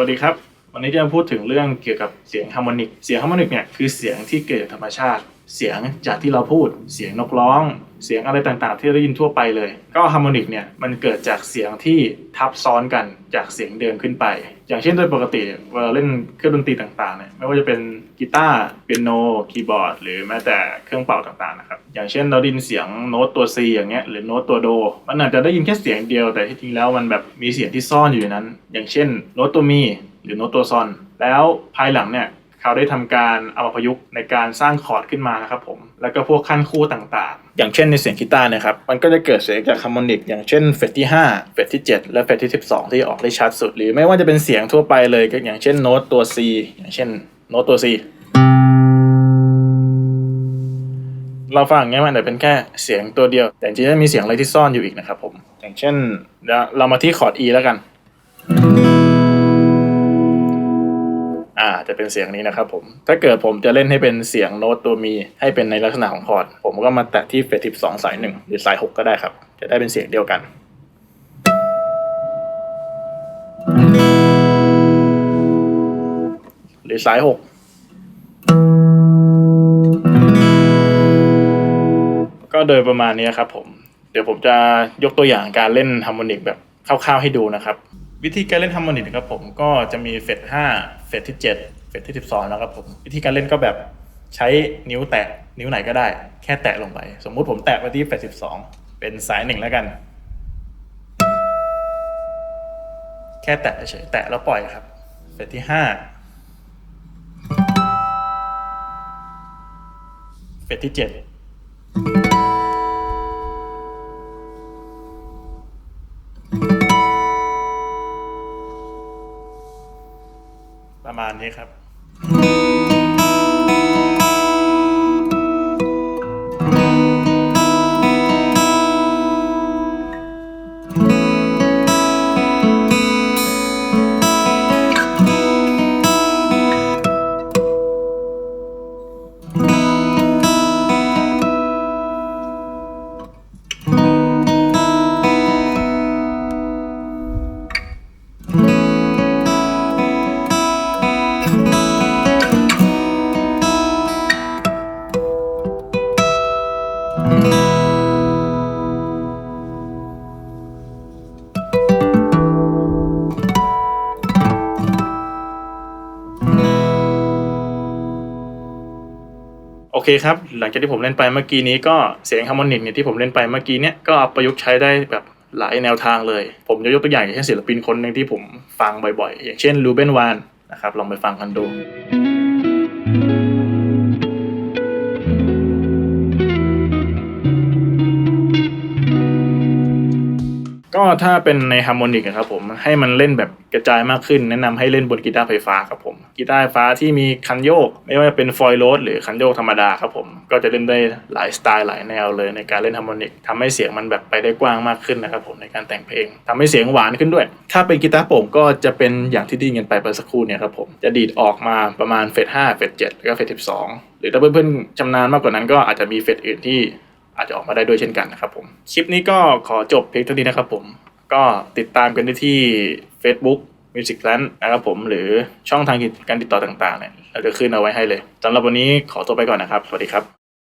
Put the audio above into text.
วัสดีครับ วันนี้จะมาพูดถึงเรื่องเกี่ยวกับเสียงฮาร์โมนิก เสียงฮาร์โมนิกเนี่ยคือเสียงที่เกิดจากธรรมชาติ เสียงจากที่เราพูด เสียงนกร้อง เสียงอะไรต่างๆ ที่เราได้ยินทั่วไปเลย ก็ฮาร์โมนิกเนี่ยมันเกิดจากเสียงที่ทับซ้อนกันจากเสียงเดิมขึ้นไป อย่างเช่นโดยปกติเวลาเล่นเครื่องดนตรีต่างๆเนี่ยไม่ว่าจะเป็นกีตาร์เปียโนคีย์บอร์ด หรือแม้แต่เครื่องเป่าต่างๆนะครับอย่างเช่นเราได้ยินเสียงโน้ตตัว C อย่างเงี้ยหรือโน้ตตัวโด มันอาจจะได้ยินแค่เสียงเดียวแต่ที่จริงแล้วมันแบบมีเสียงที่ซ่อนอยู่ในนั้น อย่างเช่นโน้ตตัวมีหรือโน้ตตัวซอน แล้วภายหลังเนี่ย เขาได้ทำการเอามาประยุกต์ในการสร้างคอร์ดขึ้นมานะครับผม แล้วก็พวกขั้นคู่ต่างๆ อย่างเช่นในเสียงกีตาร์นะครับ มันก็จะเกิดเสียงจากฮาร์โมนิก อย่างเช่นเฟสที่ 5 เฟสที่ 7 และเฟสที่ 12 ที่ออกได้ชัดสุด หรือไม่ว่าจะเป็นเสียงทั่วไปเลยก็อย่างเช่นโน้ตตัว C อย่างเช่นโน้ตตัว C เราฟังอย่างเงี้ยมันอาจจะเป็นแค่เสียงตัวเดียว แต่จริงๆมีเสียงอะไรที่ซ่อนอยู่อีกนะครับผม อย่างเช่นเดี๋ยวเรามาที่คอร์ด E แล้วกัน อ่าจะเป็นเสียงนี้นะครับผมถ้าเกิดผมจะเล่นให้เป็นเสียงโน้ตตัวมีให้เป็นในลักษณะของคอร์ดผมก็มาแตะที่เฟส12สายหนึ่งหรือสาย6ก็ได้ครับ จะได้เป็นเสียงเดียวกันหรือสาย6ก็โดยประมาณนี้ครับผม เดี๋ยวผมจะยกตัวอย่างการเล่นฮาร์โมนิกแบบคร่าวๆให้ดูนะครับ วิธีการเล่นฮาร์โมนิกนะครับผมก็จะมีเฟส5เฟสที่7เฟสที่12นะครับผมวิธีการเล่นก็แบบใช้นิ้วแตะนิ้วไหนก็ได้ แค่แตะลงไป สมมุติผมแตะไปที่เฟส12เป็นสายหนึ่งแล้วกัน แค่แตะเฉยแตะแล้วปล่อยครับเฟสที่5เฟสที่7 ประมาณนี้ครับ โอเคครับ หลังจากที่ผมเล่นไปเมื่อกี้นี้ก็เสียงฮาร์โมนิกเนี่ยที่ผมเล่นไปเมื่อกี้เนี่ยก็ประยุกต์ใช้ได้แบบหลายแนวทางเลย ผมจะยกตัวอย่างอย่างเช่นศิลปินคนหนึ่งที่ผมฟังบ่อยๆ อย่างเช่นลูเบนวานนะครับลองไปฟังกันดู ก็ถ้าเป็นในฮาร์โมนิกครับผมให้มันเล่นแบบกระจายมากขึ้น แนะนำให้เล่นบนกีตาร์ไฟฟ้าครับผมกีตาร์ไฟฟ้าที่มีคันโยก ไม่ว่าจะเป็นฟอยล์โรดหรือคันโยกธรรมดาครับผมก็จะเล่นได้หลายสไตล์หลายแนวเลยในการเล่นฮาร์โมนิกทำให้เสียงมันแบบไปได้กว้างมากขึ้นนะครับผมในการแต่งเพลงทำให้เสียงหวานขึ้นด้วย ถ้าเป็นกีตาร์โปร่งก็จะเป็นอย่างที่ได้ยินไปเมื่อสักครู่เนี่ยครับผมจะดีดออกมาประมาณเฟส5เฟส7แล้วก็เฟส12หรือถ้าเพื่อนๆชำนาญมากกว่านั้นก็อาจจะมีเฟสอื่นที่ อาจจะออกมาได้ด้วยเช่นกันนะครับผมคลิปนี้ก็ขอจบเพียงเท่านี้นะครับผมก็ติดตามกันได้ที่ Facebook Music Land นะครับผมหรือช่องทางการติดต่อต่างๆเนี่ยเราจะขึ้นเอาไว้ให้เลยสำหรับวันนี้ขอตัวไปก่อนนะครับ สวัสดีครับ